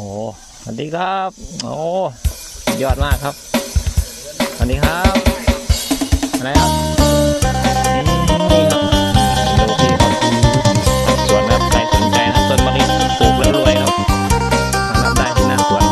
สวัสดีครับ โอ้ยอดมากครับ สวัสดีครับอะไรครับนี่ครับดูพี่ครับสวนครับใครสนใจนะต้นมะลิปลูกแล้วรวยครับมารับได้ที่หน้าสวน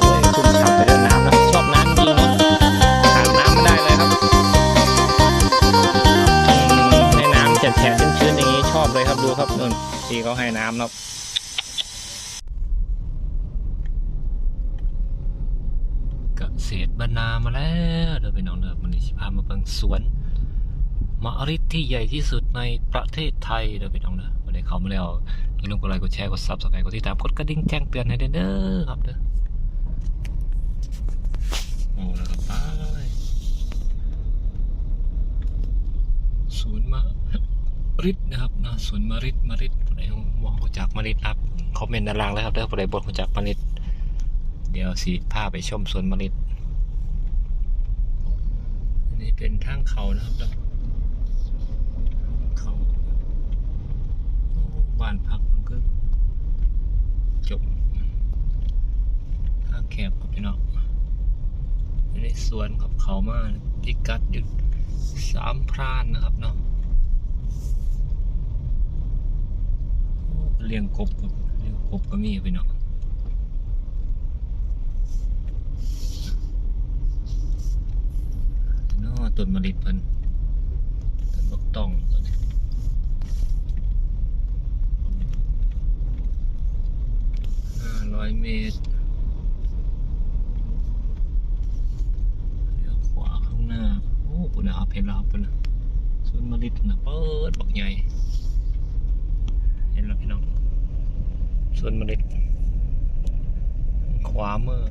โอ้ยชุ่มฉ่ำไปด้วยน้ำนะชอบน้ำจริงเนาะขาดน้ำไม่ได้เลยครับให้น้ำแฉะชื้นๆอย่างนี้ชอบเลยครับดูครับนู่นพี่เขาให้น้ำนะครับ กษตรบรรนามาแล้วเดี๋ยวไปน้องเดิมมันนี้สิพามาเบิ่งสวนมะริดที่ใหญ่ที่สุดในประเทศไทยเดี๋ยวไปน้องเด้อวันนี้เขามาแล้วอย่าลืมกดไลค์กดแชร์กดซับสไครต์กดติดตามกดกระดิ่งแจ้งเตือนให้ด้วยเด้อครับเด้อโอ้แล้วครับไปสวนมะริดนะครับนะสวนมะริดมะริดผู้ใดมองรู้จักมะริดครับคอมเมนต์ด้านล่างเลยครับเด้อผู้ใดบทรู้จักมะริด เดี๋ยวสิพาไปชมสวนมะลิอันนี้เป็นทางเขานะครับเนาะเขาบ้านพักมันก็จบทางแคบครับพี่น้องอันนี้สวนครับเขามาพิกัดอยู่สามพรานนะครับเนาะเลี้ยงกบครับเลี้ยงกบก็มีพี่น้อง เนาะ ต้นมะลิเพิ่นต้นบกต้องต้นนี้ห้าร้อยเมตรเลี้ยวขวาข้างหน้า โอ้ปุ่นนะครับเห็นแล้วครับปุ่นนะสวนมะลิปุ่นะเปิดบักใหญ่ เห็นแล้วพี่น้องสวนมะลิขวามือ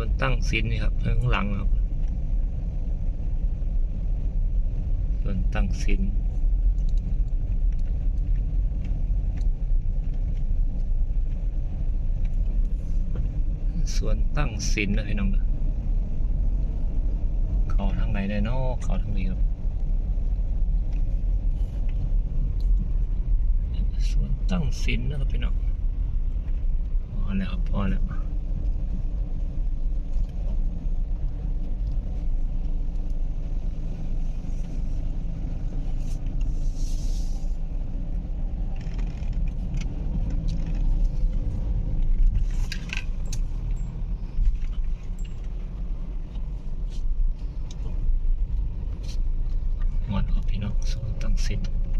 วนตั้งสินนี่ครับข้างหลังครับส่วนตั้งสินส่วนตั้งสินนะพี่น้องนะเขาทางไหนได้เนอกเขาทางนี้ครับส่วนตั้งสินนะครับพี่น้องพอแล้วครับพอแล้ว หมดครับพี่น้อง ส่วนตั้งสิน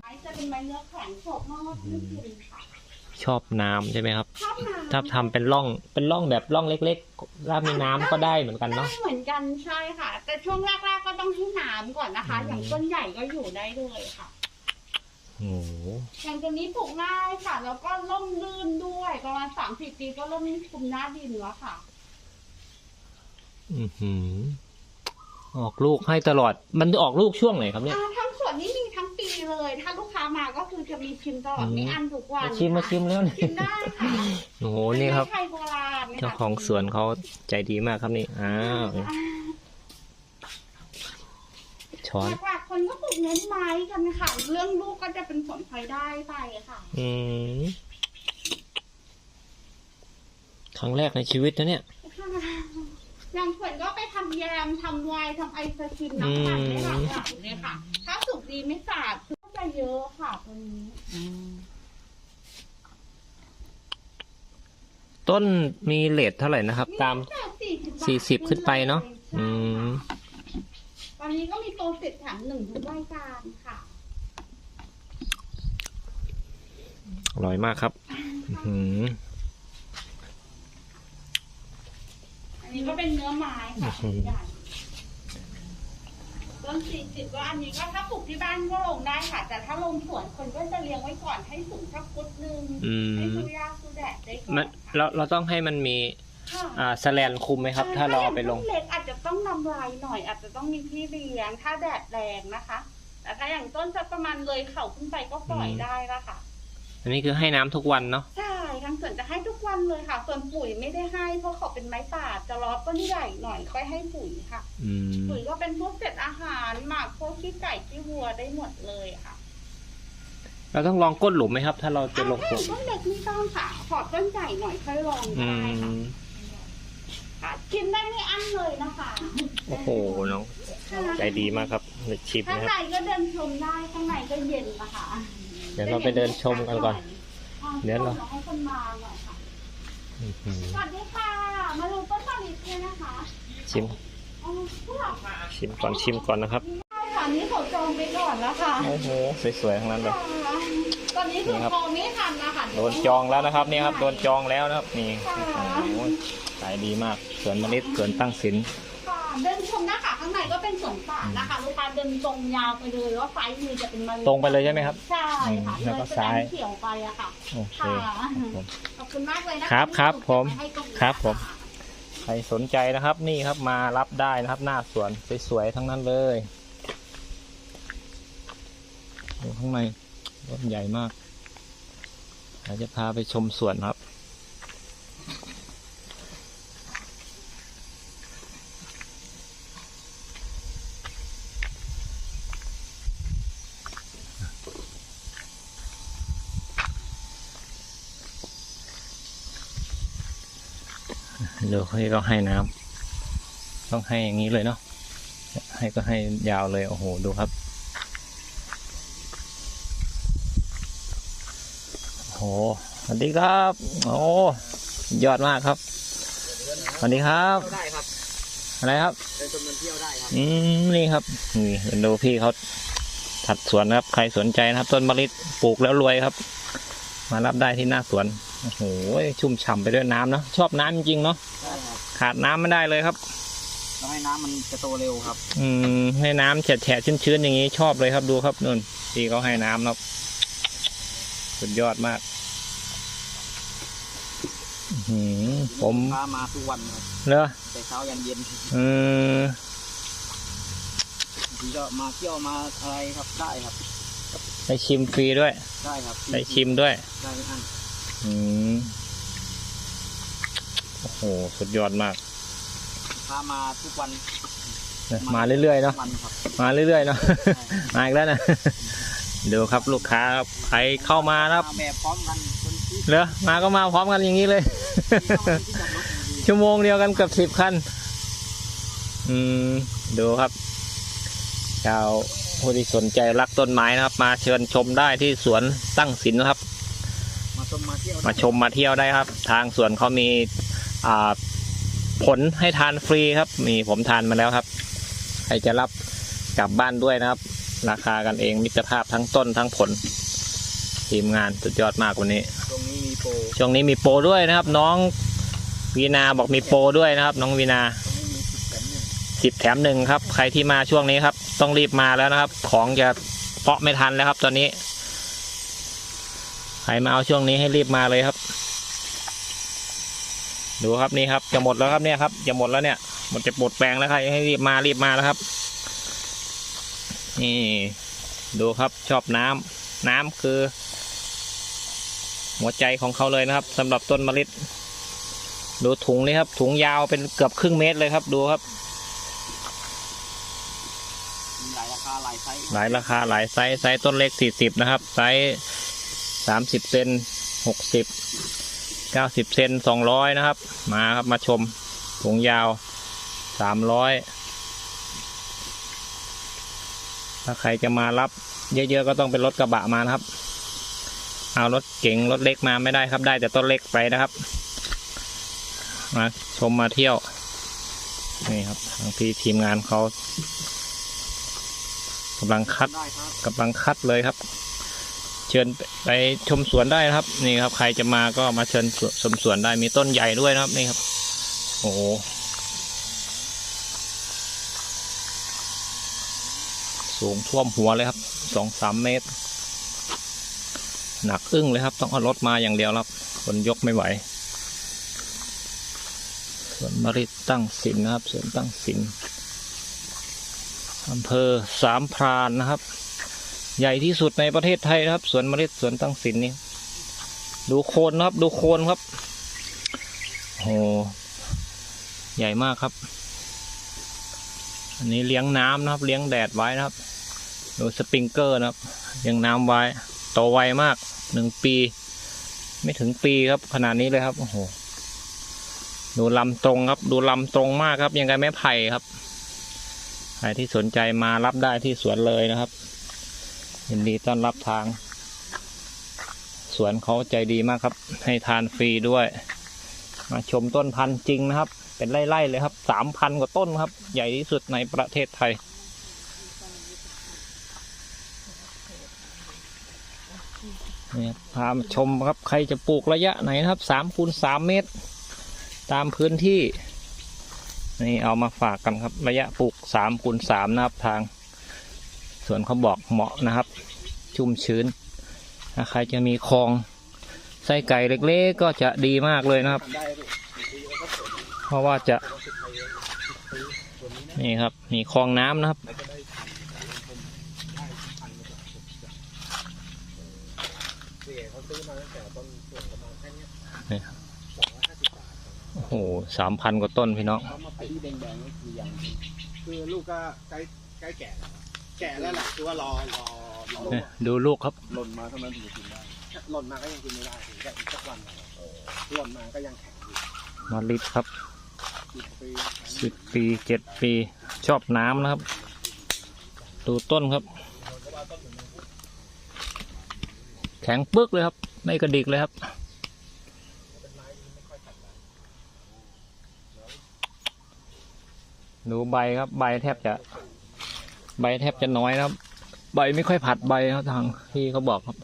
ไม้จะเป็นไม้ เนื้อแข็งสดมากไม่กินค่ะชอบน้ำใช่ไหมครับ ชอบน้ำถ้าทำเป็นร่องเป็นร่องแบบร่องเล็กๆถ้ามีน้ำก็ได้เหมือนกันได้เนาะเหมือนกันใช่ค่ะ แต่ช่วงแรกๆก็ต้องให้น้ำก่อนนะคะ อืม อย่างต้นใหญ่ก็อยู่ได้เลยค่ะ โอ้โหอย่างตัวนี้ปลูกง่ายค่ะ แล้วก็ร่มรื่นด้วยประมาณสามสิบปีก็เริ่มคุมหน้าดินแล้วค่ะ อือหือออกลูกให้ตลอดมันออกลูกช่วงไหนครับเนี่ย อ่าทั้ง สวนนี้มีทั้งปีเลย ถ้าลูกค้ามาก็คือจะมีชิมตลอดอืมมีอันทุกวันมาชิมมาชิมแล้วนี่ชิมได้ค่ะโอ้โหนี่ครับ ไม้ไทยโบราณนี่ยค่ะเจ้าของสวนเขาใจดีมากครับนี่ อ้าวช้อน หลักๆคนก็ปลูกเน้นไม้กันค่ะ เรื่องลูกก็จะเป็นผลพลอยได้ไปค่ะ อืม ครั้งแรกในชีวิตนะเนี่ย อย่างผลก็ไปทำแยมทำไวน์ทำไอศครีมน้ำปั่นได้หลากหลายเลยค่ะ ถ้าสุกดีไม่สาดก็จะเยอะค่ะตัวนี้ ต้นมีเลทเท่าไหร่นะครับ ตามแต่สี่สิบสี่สิบขึ้นไปเนอะอืม ตอนนี้ก็มีโปรเซตแถมหนึ่งทุกรายการค่ะ อร่อยมากครับ อื้อหือ อั นอันนี้ก็เป็นเนื้อไม้ค่ะอื้อหือใหญ่ต้นสี่สิบก็อันนี้ก็ถ้าปลูกที่บ้านก็ลงได้ค่ะ แต่ถ้าลงสวนคนก็จะเลี้ยงไว้ก่อนให้สูงสักฟุตหนึ่งอืม ให้สู้ยากสู้แดดได้ก่อนมันเราเราต้องให้มันมีค่ะอ่าแสแลนคุมไหมครับ ถ้าเราเอาไปลงถ้อย่ต้นเล็กอาจจะต้องนำลายหน่อย อาจจะต้องมีที่เลี้ยงถ้าแดดแรงนะคะ แต่ถ้าอย่างต้นจะประมาณเลยเข่าขึ้นไปก็ปล่อยอืมได้ละค่ะ อันนี้คือให้น้ำทุกวันเนาะ ใช่ทางสวนจะให้ทุกวันเลยค่ะ ส่วนปุ๋ยไม่ได้ให้ เพราะเขาเป็นไม้ป่าจะรอต้นใหญ่หน่อยค่อยให้ปุ๋ยค่ะ อืม ปุ๋ยก็เป็นพวกเศษอาหารหมักพวกขี้ไก่ขี้วัวได้หมดเลยค่ะเราต้องลองก้นหลุมไหมครับ ถ้าเราจะลงปลูถ้ากต้นเล็กไม่ต้องค่ะ ขอต้นใหญ่หน่อยค่อยลองอืได้ค่ะม ค่ะชิมได้ไม่อั้นเลยนะคะโอ้โหน้องใจดีมากครับเดี๋ยวชิมข้างนะคในรับก็เดินชมได้ข้างในก็เย็นนะคะ เดี๋ยวเราไปเดินชมกันก่อน เดี๋ยวเราให้คนมาหน่อยค่ะอื้อหือสวัสดีค่ะ มาดูต้นมะลิเลยนะคะชิมอ๋อผู้หลักค่ะชิมก่อนชิมก่อนนะครับค่ะนี้เขาจองไปก่อนแล้วค่ะ โอ้โห สวยๆทั้งนั้นเลยตอนนี้คือนี่ครับโทรไม่ทันนะคะโดนจองแล้วนะครับนี่ครับ โดนจองแล้วนะครับ นี่ค่ะโอ้โหขายดีมากสวนมะลิสวนตั้งศิลป์ค่ะ เดินชมหน้าค่ะข้างในก็เป็นสวนป่านะคะ ลูกค้าเดินตรงยาวไปเลยว่าซ้ายมือจะเป็นมะลิตรงไปเลยใช่ไหมครับ ใช่ค่ะอืมแล้วก็เดินซ้ายเขียวไปอะค่ะโอเคค่ะครับผมขอบคุณมากเลยนะะครับครับผมให้ตงนี้ครับผมะใครสนใจนะครับนี่ครับมารับได้นะครับหน้าสวนสวยๆทั้งนั้นเลยดูข้างในต้นใหญ่มากเดี๋ยวจะพาไปชมสวนครับ เดี๋ยวให้ก็ให้น้ำต้องให้อย่างนี้เลยเนาะให้ก็ให้ยาวเลยโอ้โหดูครับโอ้โหสวัสดีครับ โอ้ยอดมากครับสวัสดีครับได้ครับอะไรครับไปชมกันเที่ยวได้ครับอืมนี่ครับนี่เดี๋ยวดูพี่เขาถัดสวนนะครับ ใครสนใจนะครับ ต้นมะลิปลูกแล้วรวยครับ มารับได้ที่หน้าสวน โอ้โหชุ่มฉ่ำไปด้วยน้ำเนาะชอบน้ำจริงๆเนาะได้ครับขาดน้ำไม่ได้เลยครับต้องให้น้ำมันจะโตเร็วครับ อืมให้น้ำแฉะๆชื้นๆอย่างนี้ชอบเลยครับดูครับนุ่นที่เขาให้น้ำครับสุดยอดมากอื้อหือผมพามาทุกวันครับเลอแต่เช้ายันเย็นอืมบางทีก็มาเที่ยวมาอะไรครับได้ครับได้ชิมฟรีด้วย ได้ครับได้ชิมด้วย ได้ไม่อัน อืมโอ้โห สุดยอดมากพามาทุกวันนะมาเรื่อยๆเนาะทุกวันครับมาเรื่อยๆเนาะใช่มาอีกแล้วนะดูครับลูกค้าครับใครเข้ามานะครับ มาแบบพร้อมกันจนที่เหรอ มาก็มาพร้อมกันอย่างนี้เลย ที่เข้ามาที่จอดรถดีชั่วโมงเดียวกันเกับสิบคัน อืม ดูครับชาวผู้ที่สนใจรักต้นไม้นะครับ มาเชิญชมได้ที่สวนตั้งศิลป์นะครับมา ชมมาเที่ยวมาชมมาเที่ยวได้ครับ ทางสวนเขามีอ่าผลให้ทานฟรีครับ มีผมทานมาแล้วครับ ใครจะรับกลับบ้านด้วยนะครับ ราคากันเองมิตรภาพทั้งต้นทั้งผล ทีมงานสุดยอดมากวันนี้ตรงนี้มีโปรช่วงนี้มีโปรด้วยนะครับ น้องวีนาบอกมีโปรด้วยนะครับ น้องวีนาตรงนี้มีสิบแสนหนึ่งสิบแถมหนึ่งครับ ใครที่มาช่วงนี้ครับ ต้องรีบมาแล้วนะครับ ของจะเพาะไม่ทันแล้วครับ ตอนนี้ใค รมาเอาช่วงนี้ให้รีบมาเลยครับ ดูครับนี่ครับ จะหมดแล้วครับเนี่ยครับ จะหมดแล้วเนี่ยหมดจะปลดแปลงแล้วใครให้รีบมารีบมาแล้วครับ นี่ ดูครับชอบน้ำน้ำคือ หัวใจของเขาเลยนะครับสำหรับต้นมะลิดูถุงนี่ครับ ถุงยาวเป็นเกือบครึ่งเมตรเลยครับ ดูครับมีหลายราคาหลายไซส์หลายราคาหลายไซส์ไซส์ต้นเล็กสี่สิบนะครับ ไซส์ สามสิบเซนหกสิบเก้าสิบเซนสองร้อยนะครับ มาครับมาชมถุงยาวสามร้อยถ้าใครจะมารับเยอะๆก็ต้องเป็นรถกระบะมานะครับ เอารถเก๋งรถเล็กมาไม่ได้ครับ ได้แต่ต้นเล็กไปนะครับ มาชมมาเที่ยว นี่ครับทางพี่ทีมงานเขากำลังคัดกำลังคัดเลยครับ เชิญไปชมสวนได้นะครับ นี่ครับ ใครจะมาก็มาเชิญชมสวนได้มีต้นใหญ่ด้วยนะครับนี่ครับ โอ้สูงท่วมหัวเลยครับสองสามเมตร หนักอึ้งเลยครับ ต้องเอารถมาอย่างเดียวครับ คนยกไม่ไหวสวนมริตตั้งสินนะครับสวนตั้งสินอำเภอสามพรานนะครับ ใหญ่ที่สุดในประเทศไทยนะครับ สวนมะริสวนตั้งสินนี่ดูโคนนะครับ ดูโคนครับโอ้โหใหญ่มากครับ อันนี้เลี้ยงน้ำนะครับ เลี้ยงแดดไว้นะครับดูสปริงเกอร์นะครับเลี้ยงน้ำไว้โตไวมากหนึ่งปี ไม่ถึงปีครับขนาดนี้เลยครับโอ้โหดูลำตรงครับ ดูลำตรงมากครับ ยังไงแม่ไผ่ครับใครที่สนใจมารับได้ที่สวนเลยนะครับ ยินดีต้อนรับทาง สวนเขาใจดีมากครับ ให้ทานฟรีด้วย มาชมต้นพันธุ์จริงนะครับ เป็นไร่ๆเลยครับสามพันกว่าต้นครับ ใหญ่ที่สุดในประเทศไทยนี่พามาชมครับใครจะปลูกระยะไหนนะครับสามคูณสามเมตร ตามพื้นที่ นี่เอามาฝากกันครับ ระยะปลูกสามคูณสามนะครับทาง สวนเขาบอกเหมาะนะครับ ชุ่มชื้นถ้าใครจะมีคลองไส้ไก่เล็กๆก็จะดีมากเลยนะครับ เพราะว่าจะ นี่ครับ มีคลองน้ำนะครับเสียเขาซื้อมาตั้งแต่ต้นส่วนประมาณแค่เนี้ยนี่ครับโอ้โหสามพันกว่าต้นพี่น้องคือลูกก็ใกล้ใกล้แก่แล้ว แก่แล้วแหละคือว่ารอรอรอเนี่ยดูลูกครับ หล่นมาเท่านั้นถึงจะกินได้ หล่นมาก็ยังกินไม่ได้ถึงจะอีกสักวันหนึ่งหล่นมาก็ยังแข็งอยู่มาลิดครับสิบปีสิบปีเจ็ดปี ชอบน้ำนะครับ ดูต้นครับ แข็งปึ๊กเลยครับ ไม่กระดิกเลยครับ ดูใบครับ ใบแทบจะ ใบแทบจะน้อยนะครับ ใบไม่ค่อยผัดใบครับทางที่เขาบอกครับ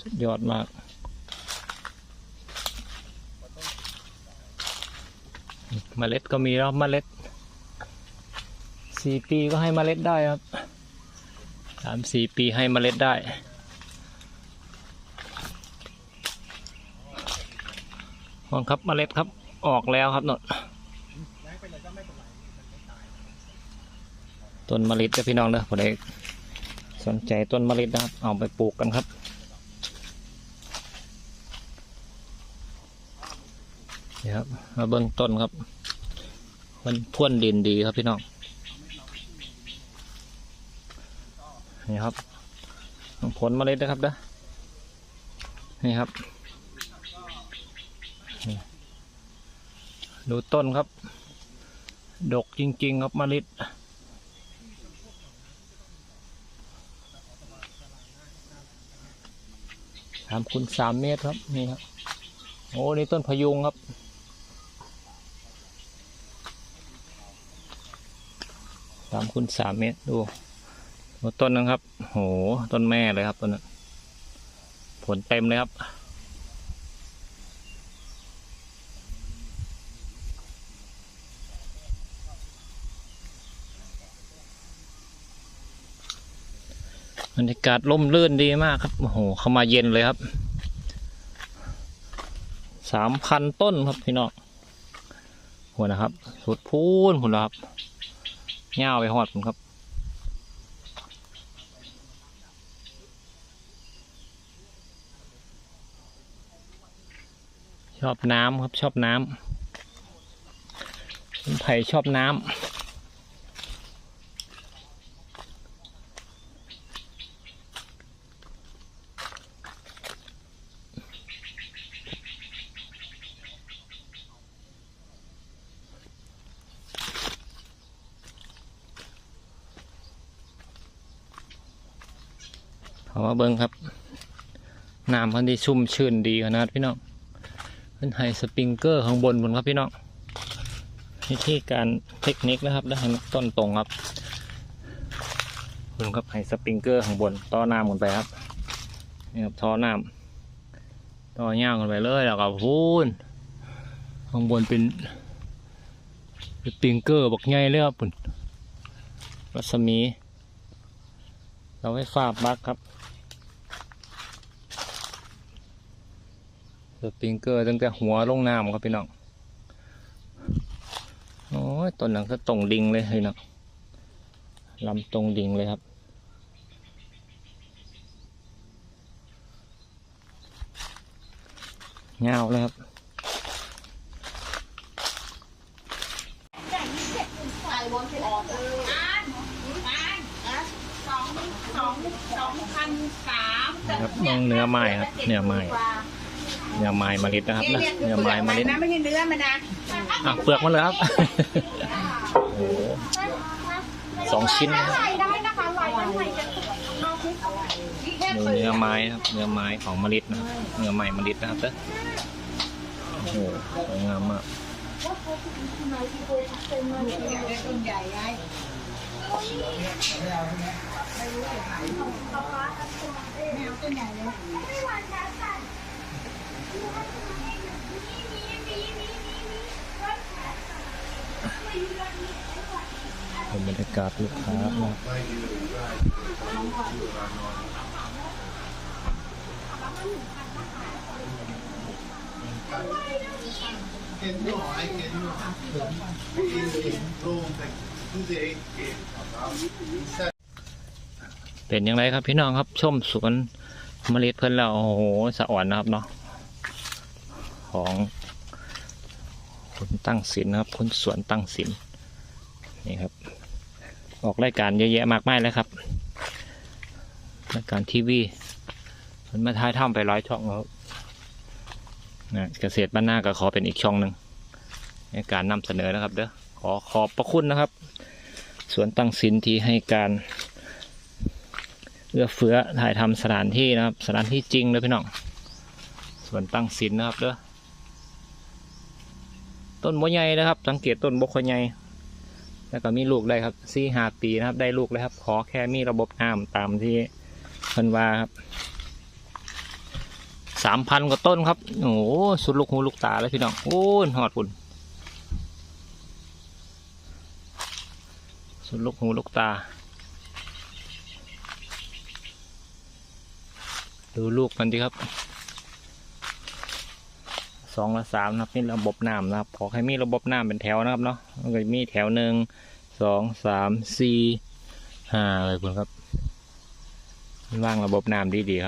สุดยอดมาก เมล็ดก็มีแล้วเมล็ดสี่ปีก็ให้เมล็ดได้ครับสามสี่ปีให้เมล็ดได้ มองครับเมล็ดครับออกแล้วครับนนต้นมะลิดนะพี่น้องเด้อผมได้สนใจต้นมะลิดนะครับ เอาไปปลูกกันครับ นี่ครับ มาเบิ้งต้นครับมันพ่วนดินดีครับพี่น้อง นี่ครับผลเมล็ดนะครับนะนี่ครับ ดูต้นครับ ดกจริง ๆ ครับเมล็ดสามคูณสามเมตรครับนี่ครับโอ้นี่ต้นพยุงครับ สามคูณสามเมตรดูดูต้นนะครับโหต้นแม่เลยครับต้นนั้นผลเต็มเลยครับ บรรยากาศร่มรื่นดีมากครับ โอ้โห เข้ามาเย็นเลยครับ สามพันต้นครับพี่น้องหัวนะครับ สุดพูนผุนแล้วครับเง่าไปหอดผมครับ ชอบน้ำครับ ชอบน้ำไผ่ชอบน้ำ เอามาเบิ้งครับ น้ำพันที่ชุ่มชื่นดีขนาดพี่น้องเป็นไฮสปริงเกอร์ข้างบนบนครับพี่น้องวิธีการเทคนิคนะครับได้ให้ต้นตรงครับคุณครับไฮสปริงเกอร์ข้างบนต่อน้ำกันไปครับนี่ครับท่อน้ต่อย่างกันไปเลยแล้วก็พูนข้างบนเป็นเป็นปิงเกอร์บักใหญ่เลยครับปุ่นรัศมี เราให้ฟาบบักครับ สปริงเกอร์ตั้งแต่หัวลงน้ำครับพี่น้องโอ้ยต้นนั้นก็ตรงดิงเลยพี่น้องลำตรงดิงเลยครับเงาวเลยครับใส่บนเป็นออเดอร์อ่านอ่านนะสองสองสองพันสามครับน้องเนื้อไม้ครับเนื้อไม้ เนื้อไม้มะลิดนะครับนะเนื้อไม้มะลิดนะไม่ใช่เนื้อมันนะอะเปลือกมันเลยครับโอ้โหสองชิ้นนะครับใส่ได้นะคะลายมันใส่จะสวยนอกที่เอาไว้นี่แค่ดูเปลืเนื้ออกไม้นะครับเนื้อไม้ของมะลิดนะครับเนื้อไม้มะลิดนะครับเด้อโอ้โหสวยงามมากต้นใหญ่ไง เป็นบรรยากาศลูกค้านะครับเป็นยังไงครับพี่น้องครับชมสวนเมล็ดเพิ่นแล้วโอ้โหสะอ่อนนะครับเนาะ ของคุณตั้งศิลป์นะครับคุณสวนตั้งศิลป์นี่ครับ ออกรายการเยอะแยะมากมายเลยครับรายการทีวีมันมาท้ายถ้ำไปร้อยช่องแล้วนะเกษตรบ้านหน้าก็ขอเป็นอีกช่องหนึ่งในการนำเสนอนะครับเด้อขอขอบพระคุณนะครับ สวนตั้งศิลป์ที่ให้การเอื้อเฟื้อถ่ายทำสถานที่นะครับ สถานที่จริงเลยพี่น้องสวนตั้งศิลนะครับเด้อ ต้นบใหญ่นะครับ สังเกตต้นบกใหญ่แล้วก็มีลูกได้ครับสี่หาปีนะครับ ได้ลูกเลยครับ ขอแค่มีระบบน้ำตามที่เพิ่นว่าครับสามพันกว่าต้นครับ โอ้สุดลูกหูลูกตาเลยพี่น้อง โอ้หอดปุ่นสุดลูกหูลูกตา ดูลูกมันดีครับ สองและสามนะครับนี่ระบบน้ำนะครับขอให้มีระบบน้ำเป็นแถวนะครับเนาะมันก็มีแถวหนึ่งสองสามสี่ห้าเลยคุณครับว่างระบบน้ำดีๆครับ